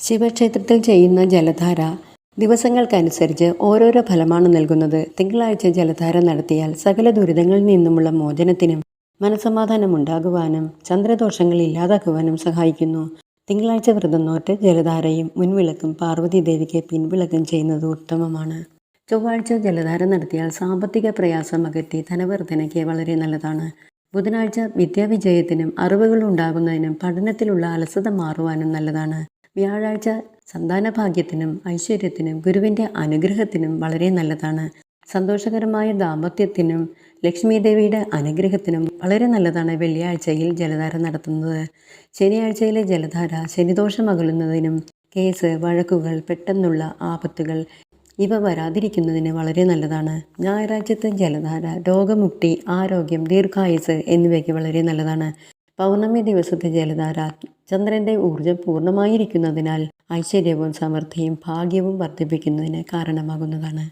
ശിവക്ഷേത്രത്തിൽ ചെയ്യുന്ന ജലധാര ദിവസങ്ങൾക്കനുസരിച്ച് ഓരോരോ ഫലമാണ് നൽകുന്നത്. തിങ്കളാഴ്ച ജലധാര നടത്തിയാൽ സകല ദുരിതങ്ങളിൽ നിന്നുമുള്ള മോചനത്തിനും മനസമാധാനം ഉണ്ടാകുവാനും ചന്ദ്രദോഷങ്ങൾ ഇല്ലാതാക്കുവാനും സഹായിക്കുന്നു. തിങ്കളാഴ്ച വ്രതം നോറ്റ് ജലധാരയും മുൻവിളക്കും പാർവതി ദേവിക്ക് പിൻവിളക്കും ചെയ്യുന്നത് ഉത്തമമാണ്. ചൊവ്വാഴ്ച ജലധാര നടത്തിയാൽ സാമ്പത്തിക പ്രയാസം അകറ്റി ധനവർദ്ധനയ്ക്ക് വളരെ നല്ലതാണ്. ബുധനാഴ്ച വിദ്യാവിജയത്തിനും അറിവുകൾ ഉണ്ടാകുന്നതിനും പഠനത്തിലുള്ള അലസത മാറുവാനും നല്ലതാണ്. വ്യാഴാഴ്ച സന്താനഭാഗ്യത്തിനും ഐശ്വര്യത്തിനും ഗുരുവിന്റെ അനുഗ്രഹത്തിനും വളരെ നല്ലതാണ്. സന്തോഷകരമായ ദാമ്പത്യത്തിനും ലക്ഷ്മീദേവിയുടെ അനുഗ്രഹത്തിനും വളരെ നല്ലതാണ് വെള്ളിയാഴ്ചയിൽ ജലധാര നടത്തുന്നത്. ശനിയാഴ്ചയിലെ ജലധാര ശനിദോഷം അകലുന്നതിനും കേസ് വഴക്കുകൾ പെട്ടെന്നുള്ള ആപത്തുകൾ ഇവ വരാതിരിക്കുന്നതിന് വളരെ നല്ലതാണ്. ഞായറാഴ്ചത്തെ ജലധാര രോഗമുക്തി ആരോഗ്യം ദീർഘായുസ് എന്നിവയ്ക്ക് വളരെ നല്ലതാണ്. പൗർണമി ദിവസത്തെ ജലധാര ചന്ദ്രന്റെ ഊർജം പൂർണമായിരിക്കുന്നതിനാൽ ഐശ്വര്യവും സമൃദ്ധിയും ഭാഗ്യവും വർദ്ധിപ്പിക്കുന്നതിന് കാരണമാകുന്നതാണ്.